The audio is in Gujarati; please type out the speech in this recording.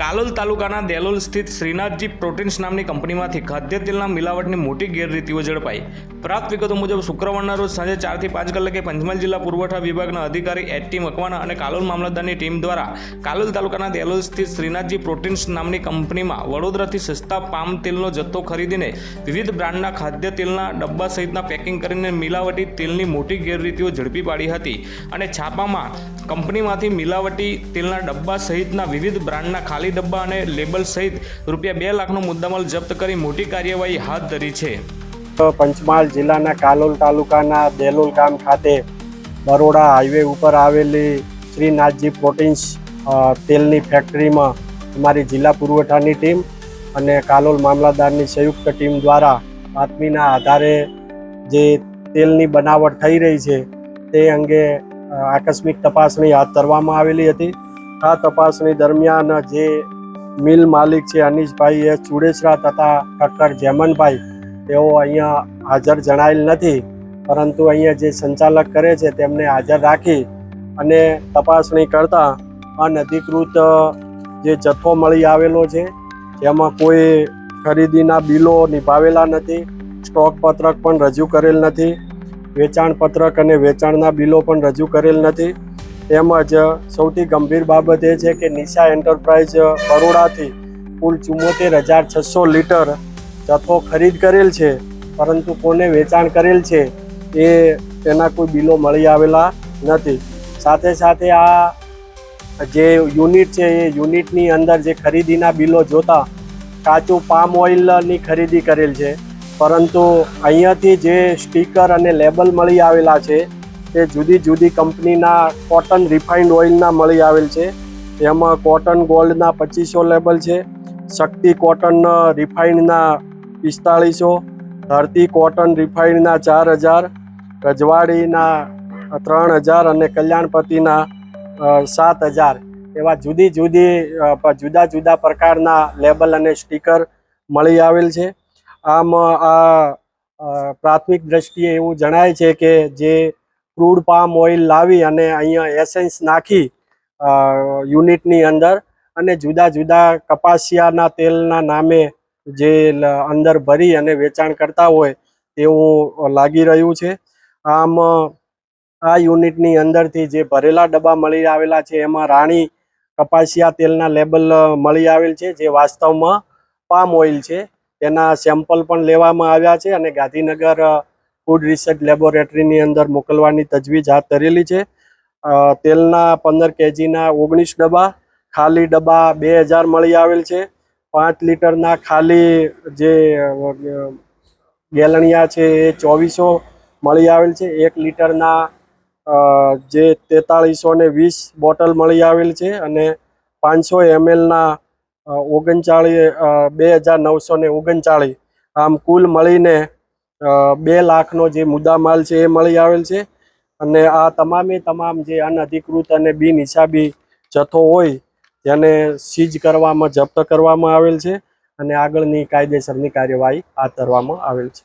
કાલોલ તાલુકાના દેલોલ સ્થિત શ્રીનાથજી પ્રોટીન્સ નામની કંપનીમાંથી ખાદ્ય તેલના મિલાવટની મોટી ગેરરીતિઓ ઝડપાઈ. પ્રાપ્ત વિગતો મુજબ, શુક્રવારના રોજ સાંજે ચારથી પાંચ કલાકે પંચમહાલ જિલ્લા પુરવઠા વિભાગના અધિકારી એચ ટી મકવાણા અને કાલોલ મામલતદારની ટીમ દ્વારા કાલોલ તાલુકાના દેલોલ સ્થિત શ્રીનાથજી પ્રોટીન્સ નામની કંપનીમાં વડોદરાથી સસ્તા પામ તેલનો જથ્થો ખરીદીને વિવિધ બ્રાન્ડના ખાદ્ય તેલના ડબ્બા સહિતના પેકિંગ કરીને મિલાવટી તેલની મોટી ગેરરીતિઓ ઝડપી પાડી હતી અને છાપામાં કંપનીમાંથી મિલાવટી તેલના ડબ્બા સહિતના વિવિધ બ્રાન્ડના ખાલી ડબ્બા અને લેબલ સહિત રૂપિયા બે લાખનો મુદ્દામાલ જપ્ત કરી મોટી કાર્યવાહી હાથ ધરી છે. પંચમહાલ જિલ્લાના કાલોલ તાલુકાના દેલોલ ગામ ખાતે બરોડા હાઈવે ઉપર આવેલી શ્રીનાથજી પ્રોટીન્સ તેલની ફેક્ટરીમાં અમારી જિલ્લા પુરવઠાની ટીમ અને કાલોલ મામલાદારની સંયુક્ત ટીમ દ્વારા બાતમીના આધારે જે તેલની બનાવટ થઈ રહી છે તે અંગે આકસ્મિક તપાસણી હાથ ધરવામાં આવેલી હતી. આ તપાસણી દરમિયાન જે મિલ માલિક છે અનિશભાઈ એ ચુડેસરા તથા ઠક્કર જેમનભાઈ, તેઓ અહીંયા હાજર જણાયેલ નથી. પરંતુ અહીંયા જે સંચાલક કરે છે તેમને હાજર રાખી અને તપાસણી કરતા અનધિકૃત જે જથ્થો મળી આવેલો છે, જેમાં કોઈ ખરીદીના બિલો નિભાવેલા નથી, સ્ટોક પત્રક પણ રજૂ કરેલ નથી. વેચાણ પત્રક અને વેચાણના બિલો પણ રજૂ કરેલ નથી. તેમજ સૌથી ગંભીર બાબત એ છે કે નિશા એન્ટરપ્રાઇઝ બરોડાથી કુલ ચુમ્મોતેર હજાર છસો લીટર જથ્થો ખરીદ કરેલ છે, પરંતુ કોને વેચાણ કરેલ છે એ તેના કોઈ બિલો મળી આવેલા નથી. સાથે સાથે આ જે યુનિટ છે એ યુનિટની અંદર જે ખરીદીના બિલો જોતા કાચું પામ ઓઇલની ખરીદી કરેલ છે. પરંતુ અહીંયાથી જે સ્ટીકર અને લેબલ મળી આવેલા છે, તે જુદી જુદી કંપનીના કોટન રિફાઇન્ડ ઓઇલના મળી આવેલ છે. તેમાં કોટન ગોલ્ડના પચીસો લેબલ છે, શક્તિ કોટન રિફાઇન્ડના પિસ્તાળીસો, ધરતી કોટન રિફાઇન્ડના ચાર હજાર, રજવાડીના ત્રણ હજાર અને કલ્યાણપતિના સાત હજાર. એવા જુદી જુદી જુદા જુદા પ્રકારના લેબલ અને સ્ટીકર મળી આવેલ છે. આમ, આ પ્રાથમિક દ્રષ્ટિએ એવું જણાય છે કે જે ક્રૂડ પામ ઓઇલ લાવી અને અહીંયા એસેન્સ નાખી યુનિટની અંદર અને જુદા જુદા કપાસિયાના તેલના નામે જે અંદર ભરી અને વેચાણ કરતા હોય તેવું લાગી રહ્યું છે. આમ, આ યુનિટની અંદરથી જે ભરેલા ડબ્બા મળી આવેલા છે એમાં રાણી કપાસિયા તેલના લેબલ મળી આવેલ છે જે વાસ્તવમાં પામ ઓઇલ છે. તેના સેમ્પલ પણ લેવામાં આવ્યા છે અને ગાંધીનગર ફૂડ રિસર્ચ લેબોરેટરીની અંદર મોકલવાની તજવીજ હાથ ધરેલી છે. તેલના પંદર કેજીના ઓગણીસ ડબ્બા, ખાલી ડબ્બા બે હજાર મળી આવેલ છે. પાંચ લીટરના ખાલી જે ગેલણિયા છે એ ચોવીસો મળી આવેલ છે. એક લીટરના જે તેતાળીસો ને વીસ બોટલ મળી આવેલ છે અને પાંચસો એમએલના ઓગણચાળીસ બે હજાર નવસો ને ઓગણચાળીસ. આમ કુલ મળીને બે લાખનો જે મુદ્દામાલ છે એ મળી આવેલ છે. અને આ તમામે તમામ જે અનઅધિકૃત અને બિનહિસાબી જથ્થો હોય તેને સીઝ કરવામાં, જપ્ત કરવામાં આવેલ છે. અને આગળની કાયદેસરની કાર્યવાહી હાથ ધરવામાં આવેલ છે.